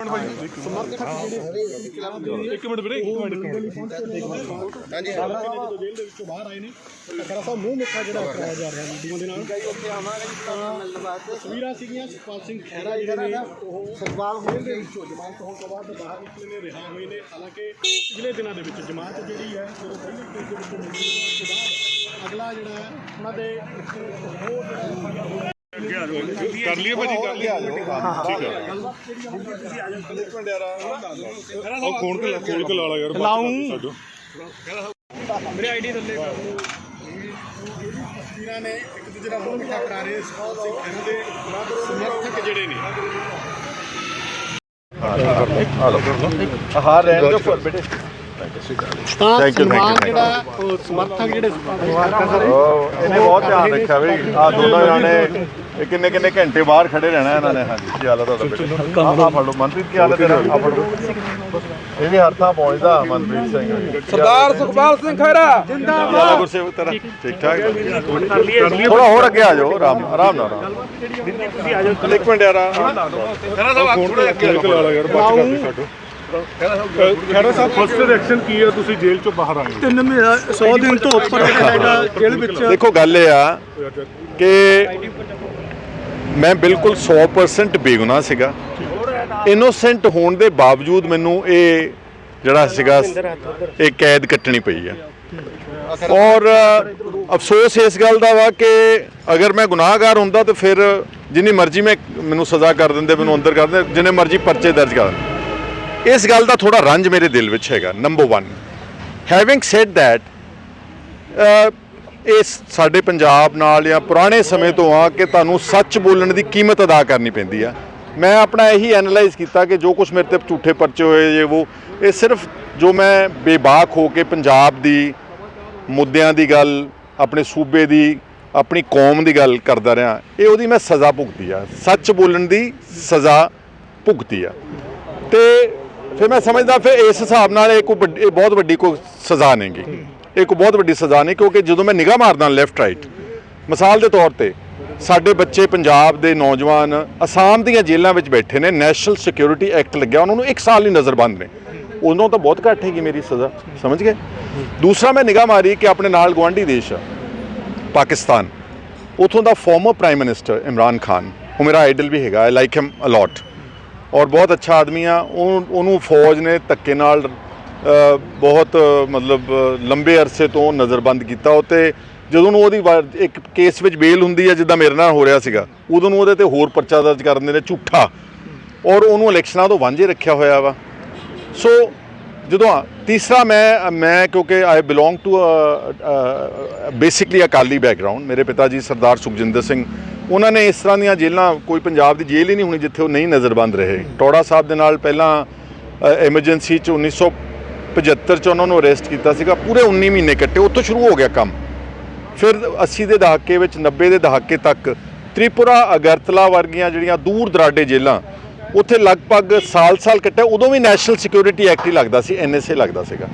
ਇੱਕ ਮਿੰਟ ਵੀਰੇ ਇੱਕ ਮਿੰਟ। ਹਾਂਜੀ। ਜਦੋਂ ਜੇਲ੍ਹ ਦੇ ਵਿੱਚੋਂ ਬਾਹਰ ਆਏ ਨੇ ਖਰਾ ਸਾਹਿਬ ਮੂੰਹ ਮਿੱਠਾ ਜਿਹੜਾ ਕਰਾਇਆ ਜਾ ਰਿਹਾ ਵੀਡੀਓ ਦੇ ਨਾਲ। ਉੱਥੇ ਆਵਾਂਗੇ ਤੁਹਾਨੂੰ ਮਿਲਣ ਵਾਸਤੇ। ਤਸਵੀਰਾਂ ਸੀਗੀਆਂ ਸੁਖਪਾਲ ਸਿੰਘ ਖਹਿਰਾ ਜਿਹੜੇ ਨੇ ਉਹ ਸਤਵਾਲ ਜੇਲ੍ਹ ਦੇ ਵਿੱਚੋਂ ਜ਼ਮਾਨਤ ਹੋਣ ਤੋਂ ਬਾਅਦ ਬਾਹਰ ਨਿਕਲੇ ਨੇ ਰਿਹਾ ਹੋਏ ਨੇ। ਹਾਲਾਂਕਿ ਪਿਛਲੇ ਦਿਨਾਂ ਦੇ ਵਿੱਚ ਜ਼ਮਾਨਤ ਜਿਹੜੀ ਹੈ ਜਦੋਂ ਪਹਿਲੀ ਕੇਸ ਦੇ ਵਿੱਚੋਂ ਮਿਲੀ ਉਸ ਤੋਂ ਬਾਅਦ ਅਗਲਾ ਜਿਹੜਾ ਹੈ ਉਹਨਾਂ ਦੇ ਇੱਕ ਹੋਰ ਜਿਹੜਾ ਕਰ ਲਈਏ ਭਾਜੀ ਕਰ ਲਈਏ। ਠੀਕ ਹੈ। ਉਹ ਖੋਲ ਕੇ ਖੋਲ ਕੇ ਲਾ ਲਾ ਯਾਰ ਲਾਉਂ। ਮੇਰੇ ਆਈਡੀ ਥੱਲੇ। ਕਰ ਦਿਓ ਤਸਵੀਰਾਂ ਨੇ ਇੱਕ ਦੂਜੇ ਦਾ ਮੂੰਹ ਮਿੱਠਾ ਕਰਾ ਰਹੇ ਖਹਿਰਾ ਦੇ ਸਮਰਥਕ ਜਿਹੜੇ ਨੇ। ਹਾਂ। ਰਹਿਣ ਦੋ ਫਿਰ ਬੇਟੇ ਤਾਂ Thank you, thank you, ਸਨਮਾਨ thank you. ਜਿਹੜਾ ਉਹ ਸਮਰਥਕ ਜਿਹੜੇ ਉਹ ਇਹਨੇ ਬਹੁਤ ਧਿਆਨ ਰੱਖਿਆ ਵੀ ਆ ਦੋਨੋਂ ਜਾਣੇ ਇਹ ਕਿੰਨੇ ਕਿੰਨੇ ਘੰਟੇ ਬਾਹਰ ਖੜੇ ਰਹਿਣਾ ਇਹਨਾਂ ਨੇ ਹਾਂਜੀ ਕੀ ਹਾਲ ਹੈ ਤੁਹਾਡਾ ਬੇਟੇ? ਆ ਆ ਫੜ ਲਓ ਮਨਪ੍ਰੀਤ ਕੀ ਹਾਲ ਹੈ ਤੇਰਾ? ਆ ਫੜ ਲਓ। ਇਹ ਵੀ ਹਰ ਥਾਂ ਪਹੁੰਚਦਾ ਮਨਪ੍ਰੀਤ ਸਿੰਘ। ਸਰਦਾਰ ਸੁਖਪਾਲ ਸਿੰਘ ਖਹਿਰਾ। ਜਿੰਦਾਬਾਦ। ਗੁਰਸੇਵਕ ਤੇਰਾ ਠੀਕ ਠਾਕ। ਥੋੜਾ ਹੋਰ ਅੱਗੇ ਆ ਜਾਓ ਆਰਾਮ ਆਰਾਮ ਨਾਲ। ਆਰਾਮ ਨਾਲ। ਇੱਕ ਮਿੰਟ ਯਾਰ ਖੈਰਾ ਸਾਹਿਬ ਥੋੜਾ ਅੱਗੇ ਲਾ ਲਾ ਖੈਰਾ ਸਾਹਿਬ ਫਸਟ ਰਿਐਕਸ਼ਨ ਕੀ ਹੈ ਤੁਸੀਂ ਜੇਲ੍ਹ ਚੋਂ ਬਾਹਰ ਆਏ ਤਿੰਨ ਮਹੀਨਾ 100 ਦਿਨ ਤੋਂ ਉੱਪਰ ਕੈਨੇਡਾ ਜੇਲ੍ਹ ਵਿੱਚ। ਦੇਖੋ ਗੱਲ ਇਹ ਆ ਕਿ ਮੈਂ ਬਿਲਕੁਲ 100% ਬੇਗੁਨਾਹ ਸੀਗਾ। ਇਨੋਸੈਂਟ ਹੋਣ ਦੇ ਬਾਵਜੂਦ ਮੈਨੂੰ ਇਹ ਜਿਹੜਾ ਸੀਗਾ ਇਹ ਕੈਦ ਕੱਟਣੀ ਪਈ ਆ। ਔਰ ਅਫਸੋਸ ਇਸ ਗੱਲ ਦਾ ਵਾ ਕਿ ਅਗਰ ਮੈਂ ਗੁਨਾਹਗਾਰ ਹੁੰਦਾ ਤਾਂ ਫਿਰ ਜਿੰਨੀ ਮਰਜ਼ੀ ਮੈਂ ਮੈਨੂੰ ਸਜ਼ਾ ਕਰ ਦਿੰਦੇ ਮੈਨੂੰ ਅੰਦਰ ਕਰ ਦਿੰਦੇ ਜਿੰਨੇ ਮਰਜ਼ੀ ਪਰਚੇ ਦਰਜ ਕਰ ਦਿੰਦੇ। ਇਸ ਗੱਲ ਦਾ ਥੋੜਾ ਰੰਜ ਮੇਰੇ ਦਿਲ ਵਿੱਚ ਹੈਗਾ ਨੰਬਰ 1 ਹੈਵਿੰਗ ਸੈਡ ਥੈਟ ਇਸ ਸਾਡੇ ਪੰਜਾਬ ਨਾਲ ਜਾਂ ਪੁਰਾਣੇ ਸਮੇਂ ਤੋਂ ਆ ਕਿ ਤੁਹਾਨੂੰ ਸੱਚ ਬੋਲਣ ਦੀ ਕੀਮਤ ਅਦਾ ਕਰਨੀ ਪੈਂਦੀ ਆ। ਮੈਂ ਆਪਣਾ ਇਹੀ ਐਨਲਾਈਜ਼ ਕੀਤਾ ਕਿ ਜੋ ਕੁਝ ਮੇਰੇ ਤੇ ਝੂਠੇ ਪਰਚੇ ਹੋਏ ਜੇ ਉਹ ਇਹ ਸਿਰਫ ਜੋ ਮੈਂ ਬੇਬਾਕ ਹੋ ਕੇ ਪੰਜਾਬ ਦੀ ਮੁੱਦਿਆਂ ਦੀ ਗੱਲ, ਆਪਣੇ ਸੂਬੇ ਦੀ, ਆਪਣੀ ਕੌਮ ਦੀ ਗੱਲ ਕਰਦਾ ਰਿਹਾ, ਇਹ ਉਹਦੀ ਮੈਂ ਸਜ਼ਾ ਭੁਗਤੀ ਆ। ਸੱਚ ਬੋਲਣ ਦੀ ਸਜ਼ਾ ਭੁਗਤੀ ਆ। ਤੇ ਫਿਰ ਮੈਂ ਸਮਝਦਾ, ਫਿਰ ਇਸ ਹਿਸਾਬ ਨਾਲ ਇਹ ਕੋਈ ਵੱਡੀ- ਇਹ ਬਹੁਤ ਵੱਡੀ ਕੋਈ ਸਜ਼ਾ ਨਹੀਂਗੀ ਇਹ ਕੋਈ ਬਹੁਤ ਵੱਡੀ ਸਜ਼ਾ ਨਹੀਂ, ਕਿਉਂਕਿ ਜਦੋਂ ਮੈਂ ਨਿਗਾਹ ਮਾਰਦਾ ਲੈਫਟ ਰਾਈਟ ਮਿਸਾਲ ਦੇ ਤੌਰ ਤੇ, ਸਾਡੇ ਬੱਚੇ ਪੰਜਾਬ ਦੇ ਨੌਜਵਾਨ ਅਸਾਮ ਦੀਆਂ ਜੇਲ੍ਹਾਂ ਵਿੱਚ ਬੈਠੇ ਨੇ ਨੈਸ਼ਨਲ ਸਿਕਿਉਰਿਟੀ ਐਕਟ ਲੱਗਿਆ, ਉਹਨਾਂ ਨੂੰ 1 ਸਾਲ ਲਈ ਨਜ਼ਰਬੰਦ ਨੇ। ਉਦੋਂ ਤਾਂ ਬਹੁਤ ਘੱਟ ਹੈਗੀ ਮੇਰੀ ਸਜ਼ਾ, ਸਮਝ ਗਏ? ਦੂਸਰਾ ਮੈਂ ਨਿਗਾਹ ਮਾਰੀ ਕਿ ਆਪਣੇ ਨਾਲ ਗੁਆਂਢੀ ਦੇਸ਼ ਆ, ਪਾਕਿਸਤਾਨ। ਉਥੋਂ ਦਾ former prime minister Imran Khan, ਉਹ ਮੇਰਾ ਆਈਡਲ ਵੀ ਹੈਗਾ ਆਈ ਲਾਈਕ ਹਿਮ ਅਲੋਟ ਔਰ ਬਹੁਤ ਅੱਛਾ ਆਦਮੀ ਆ। ਉਹ, ਉਹਨੂੰ ਫੌਜ ਨੇ ਧੱਕੇ ਨਾਲ ਬਹੁਤ, ਮਤਲਬ, ਲੰਬੇ ਅਰਸੇ ਤੋਂ ਨਜ਼ਰਬੰਦ ਕੀਤਾ। ਉਤੇ ਜਦੋਂ ਨੂੰ ਉਹਦੀ ਵਾ- ਇੱਕ ਕੇਸ ਵਿੱਚ ਬੇਲ ਹੁੰਦੀ ਹੈ ਜਿੱਦਾਂ ਮੇਰੇ ਨਾਲ ਹੋ ਰਿਹਾ ਸੀਗਾ, ਉਦੋਂ ਨੂੰ ਉਹਦੇ ਤੇ ਹੋਰ ਪਰਚਾ ਦਰਜ ਕਰ ਦਿੰਦੇ ਨੇ, ਝੂਠਾ। ਔਰ ਉਹਨੂੰ ਇਲੈਕਸ਼ਨਾਂ ਤੋਂ ਵਾਂਝੇ ਰੱਖਿਆ ਹੋਇਆ ਵਾ। ਸੋ, ਜਦੋਂ ਤੀਸਰਾ ਮੈਂ ਮੈਂ ਕਿਉਂਕਿ I belong to basically Akali background ਮੇਰੇ ਪਿਤਾ ਜੀ ਸਰਦਾਰ ਸੁਖਜਿੰਦਰ ਸਿੰਘ ਉਹਨਾਂ ਨੇ ਇਸ ਤਰ੍ਹਾਂ ਦੀਆਂ ਜੇਲ੍ਹਾਂ ਕੋਈ ਪੰਜਾਬ ਦੀ ਜੇਲ੍ਹ ਹੀ ਨਹੀਂ ਹੋਣੀ ਜਿੱਥੇ ਉਹ ਨਹੀਂ ਨਜ਼ਰਬੰਦ ਰਹੇ। ਟੋੜਾ ਸਾਹਿਬ ਦੇ ਨਾਲ ਪਹਿਲਾਂ ਐਮਰਜੈਂਸੀ ਚ 1975 ਚ ਉਹਨਾਂ ਨੂੰ ਅਰੈਸਟ ਕੀਤਾ ਸੀਗਾ। ਪੂਰੇ 19 ਮਹੀਨੇ ਕੱਟੇ। ਉੱਥੋਂ ਸ਼ੁਰੂ ਹੋ ਗਿਆ ਕੰਮ। ਫਿਰ 80 ਦੇ ਦਹਾਕੇ ਵਿੱਚ 90 ਦੇ ਦਹਾਕੇ ਤੱਕ ਤ੍ਰਿਪੁਰਾ, ਅਗਰਤਲਾ ਵਰਗੀਆਂ ਜਿਹੜੀਆਂ ਦੂਰ ਦਰਾਡੇ ਜੇਲ੍ਹਾਂ, ਉੱਥੇ ਲਗਭਗ ਸਾਲ-ਸਾਲ ਕੱਟਿਆ। ਉਦੋਂ ਵੀ ਨੈਸ਼ਨਲ ਸਿਕਿਉਰਿਟੀ ਐਕਟ ਹੀ ਲੱਗਦਾ ਸੀ ਐਨਐਸਏ ਲੱਗਦਾ ਸੀਗਾ।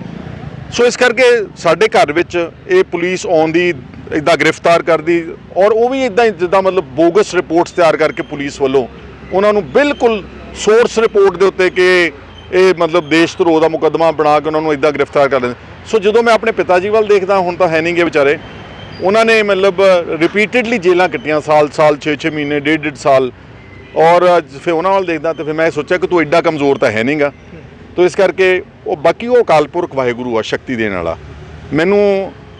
ਸੋ ਇਸ ਕਰਕੇ ਸਾਡੇ ਘਰ ਵਿੱਚ ਇਹ ਪੁਲਿਸ ਆਉਣ ਦੀ ਇਦਾਂ ਗ੍ਰਿਫਤਾਰ ਕਰਦੀ ਔਰ ਉਹ ਵੀ ਇਦਾਂ ਜਿੱਦਾਂ ਮਤਲਬ ਬੋਗਸ ਰਿਪੋਰਟਸ ਤਿਆਰ ਕਰਕੇ ਪੁਲਿਸ ਵੱਲੋਂ ਉਹਨਾਂ ਨੂੰ ਬਿਲਕੁਲ ਸੋਰਸ ਰਿਪੋਰਟ ਦੇ ਉੱਤੇ ਕਿ ਇਹ ਮਤਲਬ ਦੇਸ਼ ਧਰੋਹ ਦਾ ਮੁਕੱਦਮਾ ਬਣਾ ਕੇ ਉਹਨਾਂ ਨੂੰ ਇਦਾਂ ਗ੍ਰਿਫਤਾਰ ਕਰ ਲੈਂਦੇ ਸੋ ਜਦੋਂ ਮੈਂ ਆਪਣੇ ਪਿਤਾ ਜੀ ਵੱਲ ਦੇਖਦਾ, ਹੁਣ ਤਾਂ ਹੈ ਨਹੀਂਗੇ ਵਿਚਾਰੇ। ਉਹਨਾਂ ਨੇ ਮਤਲਬ ਰਿਪੀਟਿਡਲੀ ਜੇਲ੍ਹਾਂ ਕੱਟੀਆਂ ਸਾਲ ਸਾਲ 6-6 ਮਹੀਨੇ, ਡੇਢ ਡੇਢ ਸਾਲ। ਔਰ ਫਿਰ ਉਹਨਾਂ ਵੱਲ ਦੇਖਦਾ ਤੇ ਫਿਰ ਮੈਂ ਸੋਚਿਆ ਕਿ ਤੂੰ ਐਡਾ ਕਮਜ਼ੋਰ ਤਾਂ ਹੈ ਨਹੀਂਗਾ। ਤੋ ਇਸ ਕਰਕੇ ਉਹ ਬਾਕੀ ਉਹ ਅਕਾਲ ਪੁਰਖ ਵਾਹਿਗੁਰੂ ਆ ਸ਼ਕਤੀ ਦੇਣ ਵਾਲਾ। ਮੈਨੂੰ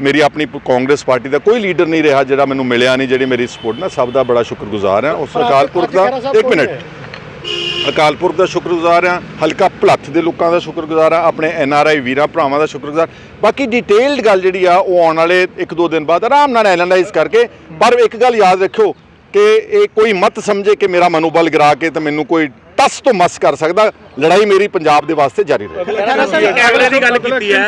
ਮੇਰੀ ਆਪਣੀ ਕਾਂਗਰਸ ਪਾਰਟੀ ਦਾ ਕੋਈ ਲੀਡਰ ਨਹੀਂ ਰਿਹਾ ਜਿਹੜਾ ਮੈਨੂੰ ਮਿਲਿਆ ਨਹੀਂ ਜਿਹੜੀ ਮੇਰੀ ਸਪੋਰਟ ਨਾਲ ਸਭ ਦਾ ਬੜਾ ਸ਼ੁਕਰਗੁਜ਼ਾਰ ਹਾਂ। ਉਸ ਅਕਾਲ ਪੁਰਖ ਦਾ ਇੱਕ ਮਿੰਟ। ਅਕਾਲ ਪੁਰਖ ਦਾ ਸ਼ੁਕਰਗੁਜ਼ਾਰ ਹਾਂ ਹਲਕਾ ਭਲੱਥ ਦੇ ਲੋਕਾਂ ਦਾ ਸ਼ੁਕਰਗੁਜ਼ਾਰ ਹਾਂ ਆਪਣੇ ਐਨ ਆਰ ਆਈ ਵੀਰਾਂ ਭਰਾਵਾਂ ਦਾ ਸ਼ੁਕਰਗੁਜ਼ਾਰ ਬਾਕੀ ਡਿਟੇਲਡ ਗੱਲ ਜਿਹੜੀ ਆ ਉਹ ਆਉਣ ਵਾਲੇ ਇੱਕ ਦੋ ਦਿਨ ਬਾਅਦ ਆਰਾਮ ਨਾਲ ਐਨਾਲਾਈਜ਼ ਕਰਕੇ ਪਰ ਇੱਕ ਗੱਲ ਯਾਦ ਰੱਖਿਓ ਕਿ ਇਹ ਕੋਈ ਮਤ ਸਮਝੇ ਕਿ ਮੇਰਾ ਮਨੋਬਲ ਗਿਰਾ ਕੇ ਤੇ ਮੈਨੂੰ ਕੋਈ ਟਸ ਤੋਂ ਮਸ ਕਰ ਸਕਦਾ। ਲੜਾਈ ਮੇਰੀ ਪੰਜਾਬ ਦੇ ਵਾਸਤੇ ਜਾਰੀ ਰਹੇਗੀ ਕੈਮਰੇ ਦੀ ਗੱਲ ਕੀਤੀ ਹੈ।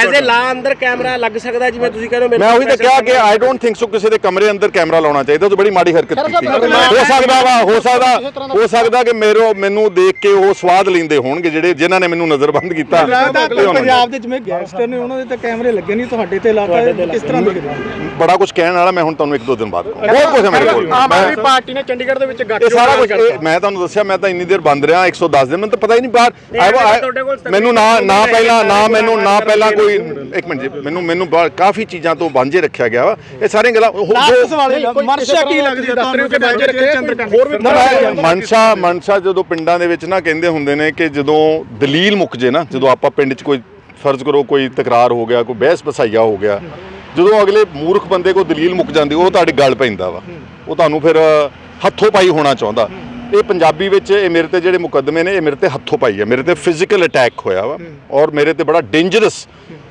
ਐਜ਼ ਅ ਲਾ ਅੰਦਰ ਕੈਮਰਾ ਲੱਗ ਸਕਦਾ ਜਿਵੇਂ ਤੁਸੀਂ ਕਹਿੰਦੇ ਹੋ ਮੈਂ ਉਹੀ ਤਾਂ ਕਿਹਾ ਕਿ ਆਈ ਡੋਨਟ ਥਿੰਕ ਸੋ ਕਿਸੇ ਦੇ ਕਮਰੇ ਅੰਦਰ ਕੈਮਰਾ ਲਾਉਣਾ ਚਾਹੀਦਾ ਉਹ ਤਾਂ ਬੜੀ ਮਾੜੀ ਹਰਕਤ ਕੀਤੀ। ਹੋ ਸਕਦਾ ਵਾ ਹੋ ਸਕਦਾ ਹੋ ਸਕਦਾ ਕਿ ਮੇਰੋ ਮੈਨੂੰ ਦੇਖ ਕੇ ਉਹ ਸਵਾਦ ਲੈਂਦੇ ਹੋਣਗੇ ਜਿਹੜੇ ਜਿਨ੍ਹਾਂ ਨੇ ਮੈਨੂੰ ਨਜ਼ਰਬੰਦ ਕੀਤਾ। ਪੰਜਾਬ ਦੇ ਜਿਵੇਂ ਗੈਂਗਸਟਰ ਨੇ ਉਹਨਾਂ ਦੇ ਤਾਂ ਕੈਮਰੇ ਲੱਗੇ ਨਹੀਂ ਤੁਹਾਡੇ ਤੇ ਇਲਾਕਾ ਕਿਸ ਤਰ੍ਹਾਂ ਦੇਖਦੇ ਹੋ? ਬੜਾ ਕੁਝ ਕਹਿਣ ਵਾਲਾ ਮੈਂ ਹੁਣ ਤੁਹਾਨੂੰ ਇੱਕ ਦੋ ਦਿਨ ਬਾਅਦ ਕਹੂੰਗਾ। ਬਹੁਤ ਕੁਝ ਹੈ ਮੇਰੇ ਕੋਲ। ਆਮ ਆਦਮੀ ਪਾਰਟੀ ਨੇ ਚੰਡੀਗੜ੍ਹ ਦੇ ਵਿੱਚ ਇਹ ਗੱਠਜੋੜ ਸਾਰਾ ਕੁਝ। ਮੈਂ ਤੁਹਾਨੂੰ ਦੱਸਿਆ ਮੈਂ ਤਾਂ ਇੰਨੀ ਦੇਰ ਬੰਦ ਰਿਹਾ 110 ਦਿਨ ਮੈਨੂੰ ਤਾਂ ਪਤਾ ਹੀ ਨਹੀਂ ਬਾਹਰ। ਮੈਨੂੰ ਨਾ ਨਾ ਪਹਿਲਾਂ ਨਾ ਮੈਨੂੰ ਨਾ ਪਹਿਲਾਂ ਕੋਈ ਇੱਕ ਮਿੰਟ ਜੀ ਮੈਨੂੰ ਮੈਨੂੰ ਕਾਫੀ ਚੀਜ਼ਾਂ ਤੋਂ ਵਾਂਝੇ ਰੱਖਿਆ ਗਿਆ ਵਾ। ਇਹ ਸਾਰੀਆਂ ਗੱਲਾਂ ਉਹ- ਕੀ ਲੱਗਦੀ ਹੈ ਤੁਹਾਨੂੰ ਕਿ ਚੰਦਰ ਮਨਸ਼ਾ ਮਨਸ਼ਾ ਜਦੋਂ ਪਿੰਡਾਂ ਦੇ ਵਿੱਚ ਨਾ ਕਹਿੰਦੇ ਹੁੰਦੇ ਨੇ ਕਿ ਜਦੋਂ ਦਲੀਲ ਮੁੱਕ ਜੇ ਨਾ ਜਦੋਂ ਆਪਾਂ ਪਿੰਡ 'ਚ ਕੋਈ ਫਰਜ਼ ਕਰੋ ਕੋਈ ਤਕਰਾਰ ਹੋ ਗਿਆ ਕੋਈ ਬਹਿਸ ਬਸਾਈਆ ਹੋ ਗਿਆ ਜਦੋਂ ਅਗਲੇ ਮੂਰਖ ਬੰਦੇ ਕੋ ਦਲੀਲ ਮੁੱਕ ਜਾਂਦੀ ਉਹ ਤੁਹਾਡੇ ਗੱਲ ਪੈਂਦਾ ਵਾ। ਉਹ ਤੁਹਾਨੂੰ ਫਿਰ ਹੱਥੋਂ ਪਾਈ ਹੋਣਾ ਚਾਹੁੰਦਾ। ਇਹ ਪੰਜਾਬੀ ਵਿੱਚ ਇਹ ਮੇਰੇ ਤੇ ਜਿਹੜੇ ਮੁਕੱਦਮੇ ਨੇ ਇਹ ਮੇਰੇ ਤੇ ਹੱਥੋਂ ਪਾਈ ਹੈ ਮੇਰੇ ਤੇ ਫਿਜ਼ੀਕਲ ਅਟੈਕ ਹੋਇਆ ਵਾ ਔਰ ਮੇਰੇ ਤੇ ਬੜਾ ਡੇਂਜਰਸ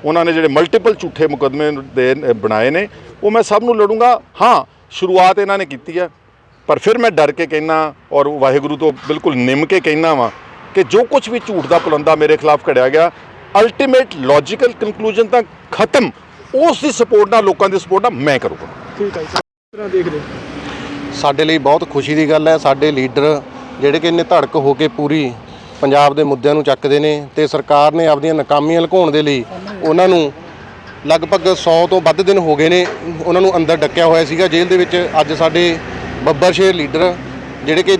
ਉਹਨਾਂ ਨੇ ਜਿਹੜੇ ਮਲਟੀਪਲ ਝੂਠੇ ਮੁਕੱਦਮੇ ਦੇ ਬਣਾਏ ਨੇ ਉਹ ਮੈਂ ਸਭ ਨੂੰ ਲੜੂੰਗਾ। ਹਾਂ ਸ਼ੁਰੂਆਤ ਇਹਨਾਂ ਨੇ ਕੀਤੀ ਹੈ ਪਰ ਫਿਰ ਮੈਂ ਡਰ ਕੇ ਕਹਿਣਾ ਔਰ ਵਾਹਿਗੁਰੂ ਤੋਂ ਬਿਲਕੁਲ ਨਿੰਮ ਕੇ ਕਹਿਣਾ ਵਾਂ ਕਿ ਜੋ ਕੁਝ ਵੀ ਝੂਠ ਦਾ ਪੁਲੰਦਾ ਮੇਰੇ ਖਿਲਾਫ ਘੜਿਆ ਗਿਆ ਅਲਟੀਮੇਟ ਲੌਜੀਕਲ ਕਨਕਲੂਜਨ ਤੱਕ ਖਤਮ। ਉਸ ਦੀ ਸਪੋਰਟ ਨਾਲ ਲੋਕਾਂ ਦੀ ਸਪੋਰਟ ਨਾਲ ਮੈਂ ਕਰੂੰਗਾ। ਠੀਕ ਹੈ ਕਿਸ ਤਰ੍ਹਾਂ ਦੇਖਦੇ ਸਾਡੇ ਲਈ ਬਹੁਤ ਖੁਸ਼ੀ ਦੀ ਗੱਲ ਹੈ। ਸਾਡੇ ਲੀਡਰ ਜਿਹੜੇ ਕਿ ਇੰਨੇ ਧੜਕ ਹੋ ਕੇ ਪੂਰੀ ਪੰਜਾਬ ਦੇ ਮੁੱਦਿਆਂ ਨੂੰ ਚੱਕਦੇ ਨੇ ਤੇ ਸਰਕਾਰ ਨੇ ਆਪਦੀਆਂ ਨਾਕਾਮੀਆਂ ਲੁਕਾਉਣ ਦੇ ਲਈ ਉਹਨਾਂ ਨੂੰ ਲਗਭਗ 100 ਤੋਂ ਵੱਧ ਦਿਨ ਹੋ ਗਏ ਨੇ ਉਹਨਾਂ ਨੂੰ ਅੰਦਰ ਡੱਕਿਆ ਹੋਇਆ ਸੀਗਾ ਜੇਲ੍ਹ ਦੇ ਵਿੱਚ। ਅੱਜ ਸਾਡੇ ਬੱਬਰ ਸ਼ੇਰ ਲੀਡਰ ਜਿਹੜੇ ਕਿ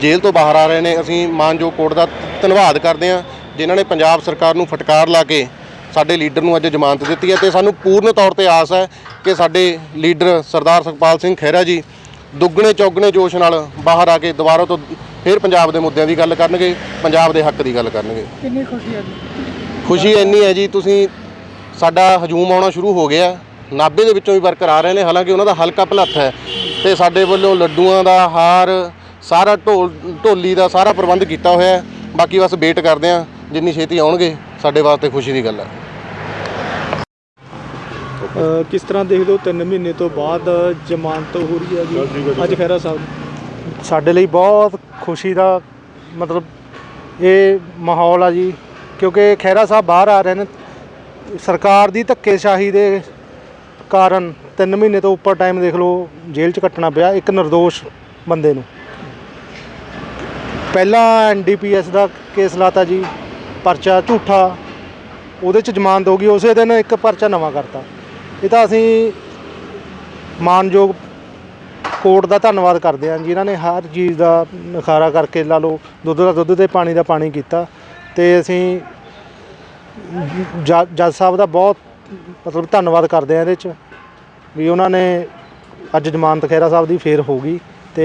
ਜੇਲ੍ਹ ਤੋਂ ਬਾਹਰ ਆ ਰਹੇ ਨੇ। ਅਸੀਂ ਮਾਨਯੋਗ ਕੋਰਟ ਦਾ ਧੰਨਵਾਦ ਕਰਦੇ ਹਾਂ ਜਿਨ੍ਹਾਂ ਨੇ ਪੰਜਾਬ ਸਰਕਾਰ ਨੂੰ ਫਟਕਾਰ ਲਾ ਕੇ ਸਾਡੇ ਲੀਡਰ ਨੂੰ ਅੱਜ ਜ਼ਮਾਨਤ ਦਿੱਤੀ ਹੈ ਤੇ ਸਾਨੂੰ ਪੂਰਨ ਤੌਰ ਤੇ ਆਸ ਹੈ ਕਿ ਸਾਡੇ ਲੀਡਰ ਸਰਦਾਰ ਸੁਖਪਾਲ ਸਿੰਘ ਖਹਿਰਾ ਜੀ ਦੁੱਗਣੇ ਚੌਗਣੇ ਜੋਸ਼ ਨਾਲ ਬਾਹਰ ਆ ਕੇ ਦੁਬਾਰਾ ਤੋਂ ਫਿਰ ਪੰਜਾਬ ਦੇ ਮੁੱਦਿਆਂ ਦੀ ਗੱਲ ਕਰਨਗੇ ਪੰਜਾਬ ਦੇ ਹੱਕ ਦੀ ਗੱਲ ਕਰਨਗੇ। ਕਿੰਨੀ ਖੁਸ਼ੀ ਹੈ ਜੀ? ਖੁਸ਼ੀ ਇੰਨੀ ਹੈ ਜੀ ਤੁਸੀਂ ਸਾਡਾ ਹਜੂਮ ਆਉਣਾ ਸ਼ੁਰੂ ਹੋ ਗਿਆ। ਨਾਭੇ ਦੇ ਵਿੱਚੋਂ ਵੀ ਵਰਕਰ ਆ ਰਹੇ ਨੇ ਹਾਲਾਂਕਿ ਉਹਨਾਂ ਦਾ ਹਲਕਾ ਭਲੱਥ ਹੈ ਤੇ ਸਾਡੇ ਵੱਲੋਂ ਲੱਡੂਆਂ ਦਾ ਹਾਰ ਸਾਰਾ ਢੋਲ ਢੋਲੀ ਦਾ ਸਾਰਾ ਪ੍ਰਬੰਧ ਕੀਤਾ ਹੋਇਆ ਹੈ। ਬਾਕੀ ਬਸ ਵੇਟ ਕਰਦੇ ਹਾਂ ਜਿੰਨੀ ਛੇਤੀ ਆਉਣਗੇ ਸਾਡੇ ਵਾਸਤੇ ਖੁਸ਼ੀ ਦੀ ਗੱਲ ਹੈ। ਕਿਸ ਤਰ੍ਹਾਂ ਦੇਖਦੇ ਹੋ 3 ਮਹੀਨੇ ਤੋਂ ਬਾਅਦ ਜ਼ਮਾਨਤ ਹੋ ਰਹੀ ਹੈ ਜੀ? ਅੱਜ ਖੈਰਾ ਸਾਹਿਬ। ਸਾਡੇ ਲਈ ਬਹੁਤ ਖੁਸ਼ੀ ਦਾ ਮਤਲਬ ਇਹ ਮਾਹੌਲ ਆ ਜੀ ਕਿਉਂਕਿ ਖਹਿਰਾ ਸਾਹਿਬ ਬਾਹਰ ਆ ਰਹੇ ਨੇ। ਸਰਕਾਰ ਦੀ ਧੱਕੇਸ਼ਾਹੀ ਦੇ ਕਾਰਨ 3 ਮਹੀਨੇ ਤੋਂ ਉੱਪਰ ਟਾਈਮ ਦੇਖ ਲਓ ਜੇਲ੍ਹ 'ਚ ਕੱਟਣਾ ਪਿਆ ਇੱਕ નિર્ਦੋਸ਼ ਬੰਦੇ ਨੂੰ। ਪਹਿਲਾਂ ਐਨਡੀਪੀਐਸ ਦਾ ਕੇਸ ਲਾਤਾ ਜੀ ਪਰਚਾ ਝੂਠਾ ਉਹਦੇ 'ਚ ਜ਼ਮਾਨਤ ਹੋ ਗਈ ਉਸੇ ਦਿਨ ਇੱਕ ਪਰਚਾ ਨਵਾਂ ਕਰਤਾ। ਇਹ ਤਾਂ ਅਸੀਂ ਮਾਨਯੋਗ ਕੋਰਟ ਦਾ ਧੰਨਵਾਦ ਕਰਦੇ ਹਾਂ ਜਿਨ੍ਹਾਂ ਨੇ ਹਰ ਚੀਜ਼ ਦਾ ਨਖਾਰਾ ਕਰਕੇ ਲਾ ਲਓ ਦੁੱਧ ਦਾ ਦੁੱਧ ਤੇ ਪਾਣੀ ਦਾ ਪਾਣੀ ਕੀਤਾ ਤੇ ਅਸੀਂ ਜ- ਜੱਜ ਸਾਹਿਬ ਦਾ ਬਹੁਤ ਮਤਲਬ ਧੰਨਵਾਦ ਕਰਦੇ ਹਾਂ ਇਹਦੇ 'ਚ ਵੀ ਉਹਨਾਂ ਨੇ ਅੱਜ ਜ਼ਮਾਨਤ ਖਹਿਰਾ ਸਾਹਿਬ ਦੀ ਫੇਰ ਹੋ ਗਈ ਤੇ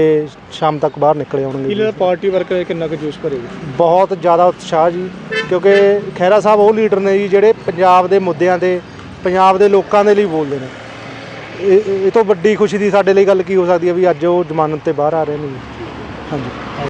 ਸ਼ਾਮ ਤੱਕ ਬਾਹਰ ਨਿਕਲੇ ਆਉਣਗੇ। ਦਾ ਪਾਰਟੀ ਵਰਕਰ ਕਿੰਨਾ ਕੁ ਜੋਸ਼ ਭਰੇਗਾ ਬਹੁਤ ਜ਼ਿਆਦਾ ਉਤਸ਼ਾਹ ਜੀ ਕਿਉਂਕਿ ਖਹਿਰਾ ਸਾਹਿਬ ਉਹ ਲੀਡਰ ਨੇ ਜੀ ਜਿਹੜੇ ਪੰਜਾਬ ਦੇ ਮੁੱਦਿਆਂ ਤੇ ਪੰਜਾਬ ਦੇ ਲੋਕਾਂ ਦੇ ਲਈ ਬੋਲਦੇ ਨੇ। ਇਹ ਇਹ ਤੋਂ ਵੱਡੀ ਖੁਸ਼ੀ ਦੀ ਸਾਡੇ ਲਈ ਗੱਲ ਕੀ ਹੋ ਸਕਦੀ ਹੈ ਵੀ ਅੱਜ ਉਹ ਜ਼ਮਾਨਤ ਤੇ ਬਾਹਰ ਆ ਰਹੇ ਨੇ ਜੀ? ਹਾਂਜੀ।